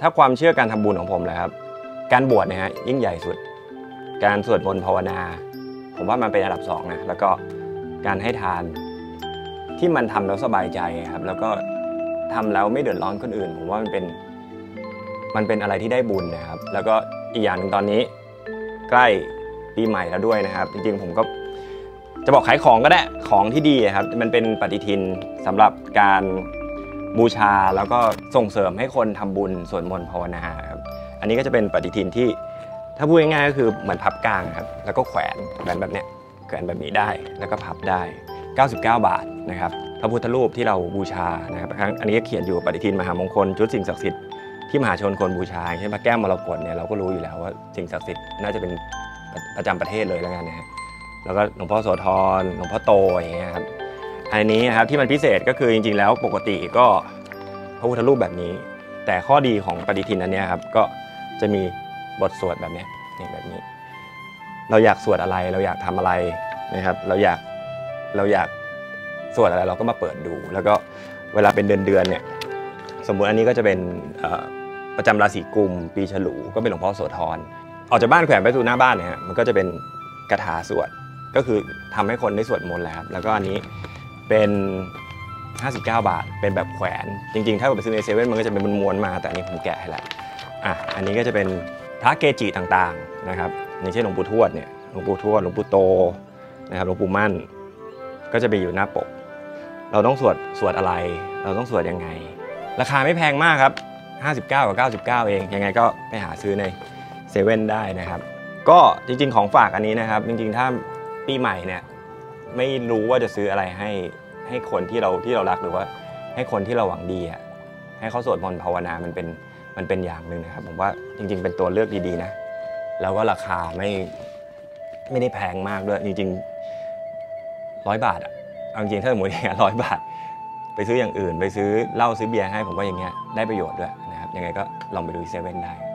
ถ้าความเชื่อการทำบุญของผมเลยครับ การบวชเนะฮะยิ่งใหญ่สุด การสวดมนต์ภาวนา ผมว่ามันเป็นอันดับสองนะแล้วก็การให้ทานที่มันทำแล้วสบายใจครับ แล้วก็ทำแล้วไม่เดือดร้อนคนอื่น ผมว่ามันเป็นมันเป็นอะไรที่ได้บุญนะครับ แล้วก็อีกอย่างหนึ่งตอนนี้ ใกล้ปีใหม่แล้วด้วยนะครับ จริงๆผมก็จะบอกขายของก็ได้ของที่ดีครับ มันเป็นปฏิทินสำหรับการ บูชาแล้วก็ส่งเสริมให้คนทำบุญสวดมนต์ภาวนาครับอันนี้ก็จะเป็นปฏิทินที่ถ้าพูดง่ายๆก็คือเหมือนพับกลางครับแล้วก็แขวนแขวนแบบเนี้ยแขวนแบบนี้ได้แล้วก็พับได้ 99 บาทนะครับพระพุทธรูปที่เราบูชานะครับครั้งอันนี้ก็เขียนอยู่ปฏิทินมหามงคลชุดสิ่งศักดิ์สิทธิ์ที่มหาชนควรบูชาเช่นพระแก้วมรกตเนี่ยเราก็รู้อยู่แล้วว่าสิ่งศักดิ์สิทธิ์น่าจะเป็นประจำประเทศเลยแล้วกันนะฮะแล้วก็หลวงพ่อโสธรหลวงพ่อโตอย่างเงี้ยครับ อันนี้นะครับที่มันพิเศษก็คือจริงๆ แล้วปกติก็พระพุทธรูปแบบนี้ แต่ข้อดีของปฏิทินอันนี้ครับก็จะมีบทสวดแบบนี้นี่แบบนี้ เราอยากสวดอะไรเราอยากทำอะไรนะครับ เราอยากเราอยากสวดอะไรเราก็มาเปิดดู แล้วก็เวลาเป็นเดือนๆเนี่ยสมมุติอันนี้ก็จะเป็นประจำราศีกุม ปีฉลูก็เป็นหลวงพ่อโสธรออกจากบ้านแขวนไปสู่หน้าบ้านเนี่ยฮะมันก็จะเป็นกระถาสวดก็คือทำให้คนได้สวดมนต์แหละครับแล้วก็อันนี้ เป็น 59 บาท เป็นแบบแขวน จริงๆ ถ้าไปซื้อในเซเว่นมันก็จะเป็นม้วนมา แต่อันนี้ผมแกะให้แล้วอะอันนี้ก็จะเป็นพระเกจิต่างๆนะครับอย่างเช่นหลวงปู่ทวดเนี่ยหลวงปู่ทวดหลวงปู่โตนะครับหลวงปู่มั่น ก็จะไปอยู่หน้าปก เราต้องสวดสวดอะไร เราต้องสวดยังไง ราคาไม่แพงมากครับ 59 กับ 99 เอง ยังไงก็ไปหาซื้อในเซเว่นได้นะครับ ก็จริงๆของฝากอันนี้นะครับ จริงๆ ถ้าปีใหม่เนี่ย ไม่รู้ว่าจะซื้ออะไรให้ให้คนที่เราที่เรารักหรือว่า ให้คนที่เราหวังดีอะให้เขาสวดมนต์ภาวนามันเป็นมันเป็นอย่างหนึ่งนะครับ ผมว่าจริง ๆ เป็นตัวเลือกดีๆนะ แล้วก็ราคาไม่ไม่ได้แพงมากด้วย จริงๆร้อยบาทอะเอาจริงๆถ้าสมมติอย่างเงี้ยร้อยบาท ไปซื้ออย่างอื่น ไปซื้อเหล้าซื้อเบียร์ให้ผมว่าอย่างเงี้ยได้ประโยชน์ด้วยนะครับยังไงก็ลองไปดูที่เซเว่นได้